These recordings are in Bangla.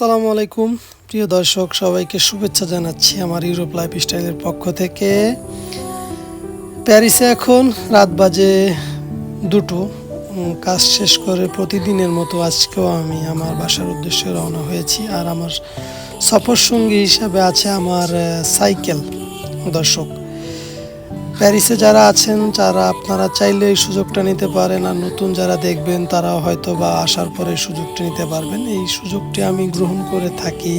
আসসালামু আলাইকুম। প্রিয় দর্শক, সবাইকে শুভেচ্ছা জানাচ্ছি আমার ইউরোপ লাইফ স্টাইলের পক্ষ থেকে। প্যারিসে এখন রাত বাজে দুটো। কাজ শেষ করে প্রতিদিনের মতো আজকেও আমি আমার বাসার উদ্দেশ্যে রওনা হয়েছি। আর আমার সফর সঙ্গী হিসাবে আছে আমার সাইকেল দর্শক। প্যারিসে যারা আছেন যারা আপনারা চাইলে এই সুযোগটা নিতে পারেন আর নতুন যারা দেখবেন তারাও হয়তো বা আসার পরে সুযোগটা নিতে পারবেন। এই সুযোগটি আমি গ্রহণ করে থাকি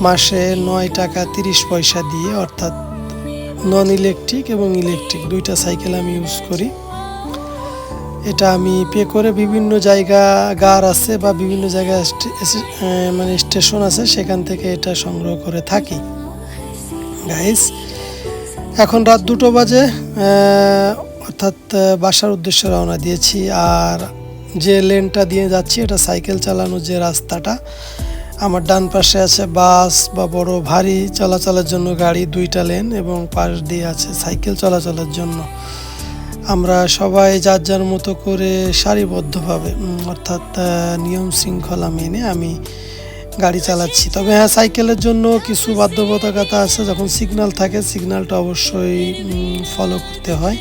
মাসে নয় টাকা তিরিশ পয়সা দিয়ে অর্থাৎ নন ইলেকট্রিক এবং ইলেকট্রিক দুইটা সাইকেল আমি ইউজ করি। এটা আমি পে করে বিভিন্ন জায়গা গার আছে বা বিভিন্ন আহ, মানে স্টেশন আছে সেখান থেকে এটা সংগ্রহ করে থাকি। গাইস এখন রাত দুটো বাজে অর্থাৎ বাসার উদ্দেশ্যে রওনা দিয়েছি। আর যে লেনটা দিয়ে যাচ্ছি, এটা সাইকেল চালানোর যে রাস্তাটা, আমার ডান পাশে আছে বাস বা বড় ভারী চলাচলের জন্য গাড়ি দুইটা লেন এবং পাশ দিয়ে আছে সাইকেল চলাচলের জন্য। আমরা সবাই যার যার মতো করে সারিবদ্ধভাবে অর্থাৎ নিয়ম শৃঙ্খলা মেনে আমি গাড়ি চালাচ্ছি। তবে হ্যাঁ সাইকেলের জন্য কিছু বাধ্যবাধকতা আছে। যখন সিগনাল থাকে সিগনালটা অবশ্যই ফলো করতে হয়।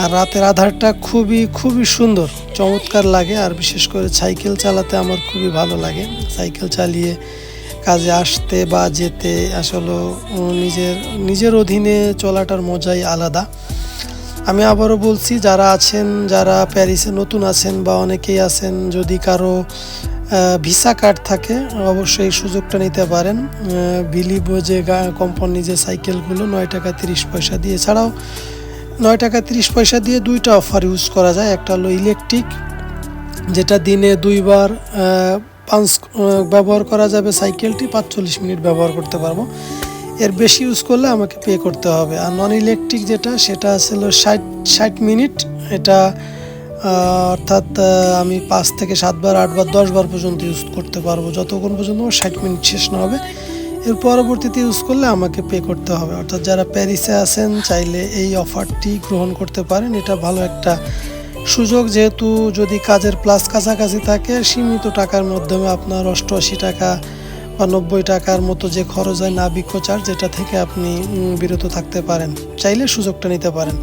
আর রাতের আধারটা খুবই খুবই সুন্দর, চমৎকার লাগে। আর বিশেষ করে সাইকেল চালাতে আমার খুবই ভালো লাগে। সাইকেল চালিয়ে কাজে আসতে বা যেতে আসলে নিজের নিজের অধীনে চলাটার মজাই আলাদা। আমি আবারও বলছি, যারা আছেন, যারা প্যারিসে নতুন আছেন বা অনেকেই আছেন, যদি কারও ভিসা কার্ড থাকে, অবশ্যই সুযোগটা নিতে পারেন। বিলিভ যে কোম্পানি যে সাইকেলগুলো নয় টাকা তিরিশ পয়সা দিয়ে। এছাড়াও নয় টাকা তিরিশ পয়সা দিয়ে দুইটা অফার ইউজ করা যায়। একটা হলো ইলেকট্রিক যেটা দিনে দুইবার পাঁচ ব্যবহার করা যাবে সাইকেলটি পাঁচচল্লিশ মিনিট ব্যবহার করতে পারব। এর বেশি ইউজ করলে আমাকে পে করতে হবে। আর নন ইলেকট্রিক যেটা, সেটা ছিল ষাট ষাট মিনিট। এটা অর্থাৎ আমি পাঁচ থেকে সাতবার, আটবার, দশবার পর্যন্ত ইউজ করতে পারব। যতক্ষণ পর্যন্ত আমার ষাট মিনিট শেষ না হবে, এর পরবর্তীতে ইউজ করলে আমাকে পে করতে হবে। অর্থাৎ যারা প্যারিসে আছেন, চাইলে এই অফারটি গ্রহণ করতে পারেন। এটা ভালো একটা সুযোগ, যেহেতু যদি কাজের প্লাস কাছাকাছি থাকে, সীমিত টাকার মাধ্যমে আপনার অষ্টআশি টাকা বা নব্বই টাকার মতো যে খরচ হয় নাবিক্য চার্জ যেটা থেকে আপনি বিরত থাকতে পারেন, চাইলে সুযোগটা নিতে পারেন।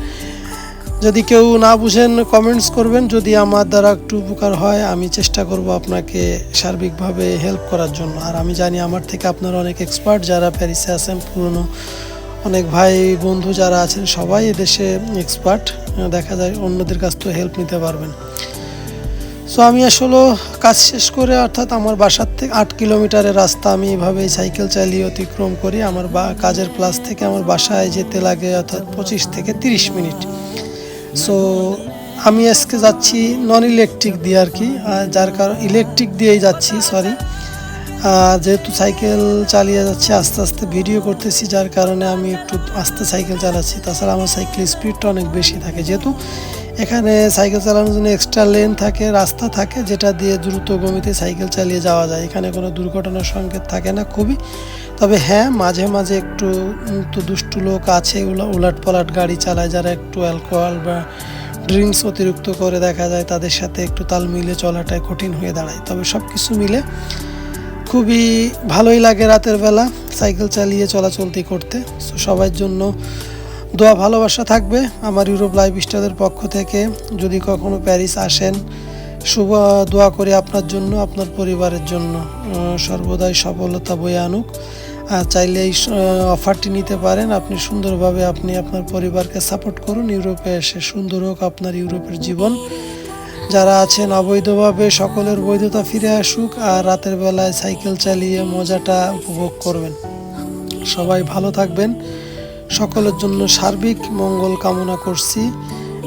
যদি কেউ না বুঝেন কমেন্টস করবেন। যদি আমার দ্বারা একটু উপকার হয়, আমি চেষ্টা করব আপনাকে সার্বিকভাবে হেল্প করার জন্য। আর আমি জানি আমার থেকে আপনারা অনেক এক্সপার্ট যারা প্যারিসে আছেন, পুরনো অনেক ভাই বন্ধু যারা আছেন, সবাই এদেশে এক্সপার্ট দেখা যায় অন্যদের কাছ থেকে হেল্প নিতে পারবেন। সো আমি আসলে কাজ শেষ করে, অর্থাৎ আমার বাসার থেকে আট কিলোমিটারের রাস্তা আমি এভাবে সাইকেল চালিয়ে অতিক্রম করি। আমার বা, কাজের প্লাস থেকে আমার বাসায় যেতে লাগে, অর্থাৎ পঁচিশ থেকে তিরিশ মিনিট। সো আমি আজকে যাচ্ছি নন ইলেকট্রিক দিয়ে আর কি যার কারণ ইলেকট্রিক দিয়েই যাচ্ছি সরি যেহেতু সাইকেল চালিয়ে যাচ্ছি, আস্তে আস্তে ভিডিও করতেছি, যার কারণে আমি একটু আস্তে সাইকেল চালাচ্ছি। তাছাড়া আমার সাইকেল স্পিডটা অনেক বেশি থাকে। যেহেতু এখানে সাইকেল চালানোর জন্য এক্সট্রা লেন থাকে, রাস্তা থাকে, যেটা দিয়ে দ্রুত গমিতে সাইকেল চালিয়ে যাওয়া যায়। এখানে কোনো দুর্ঘটনার সংকেত থাকে না খুবই। তবে হ্যাঁ মাঝে মাঝে একটু তো দুষ্টু লোক আছে, উলা- উলাট পালাট গাড়ি চালায়, যারা একটু অ্যালকোহল বা ড্রিঙ্কস অতিরিক্ত করে দেখা যায়, তাদের সাথে একটু তাল মিলে চলাটাই কঠিন হয়ে দাঁড়ায়। তবে সব কিছু মিলে খুবই ভালোই লাগে রাতের বেলা সাইকেল চালিয়ে চলাচলতি করতে। সো সবার জন্য দোয়া ভালোবাসা থাকবে আমার ইউরোপ লাইফ স্টাইলের পক্ষ থেকে। যদি কখনো প্যারিস আসেন, শুভ দোয়া করি আপনার জন্য, আপনার পরিবারের জন্য। সর্বদাই সফলতা বয়ে আনুক। আর চাইলে এই অফারটি নিতে পারেন। আপনি সুন্দরভাবে আপনি আপনার পরিবারকে সাপোর্ট করুন। ইউরোপে এসে সুন্দর হোক আপনার ইউরোপের জীবন। যারা আছেন অবৈধভাবে সকলের বৈধতা ফিরে আসুক আর রাতের বেলায় সাইকেল চালিয়ে মজাটা উপভোগ করবেন। সবাই ভালো থাকবেন। সকলের জন্য সার্বিক মঙ্গল কামনা করছি।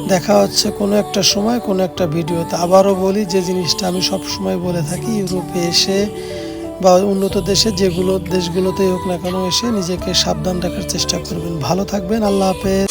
দেখা হচ্ছে কোনো একটা সময়, কোনো একটা ভিডিওতে। আবারও বলি, যে জিনিসটা আমি সব সময় বলে থাকি, ইউরোপে এসে বা উন্নত দেশে যেগুলো দেশগুলোতেই হোক না কেন, এসে নিজেকে সাবধান রাখার চেষ্টা করবেন। ভালো থাকবেন, আল্লাহ হাফেজ।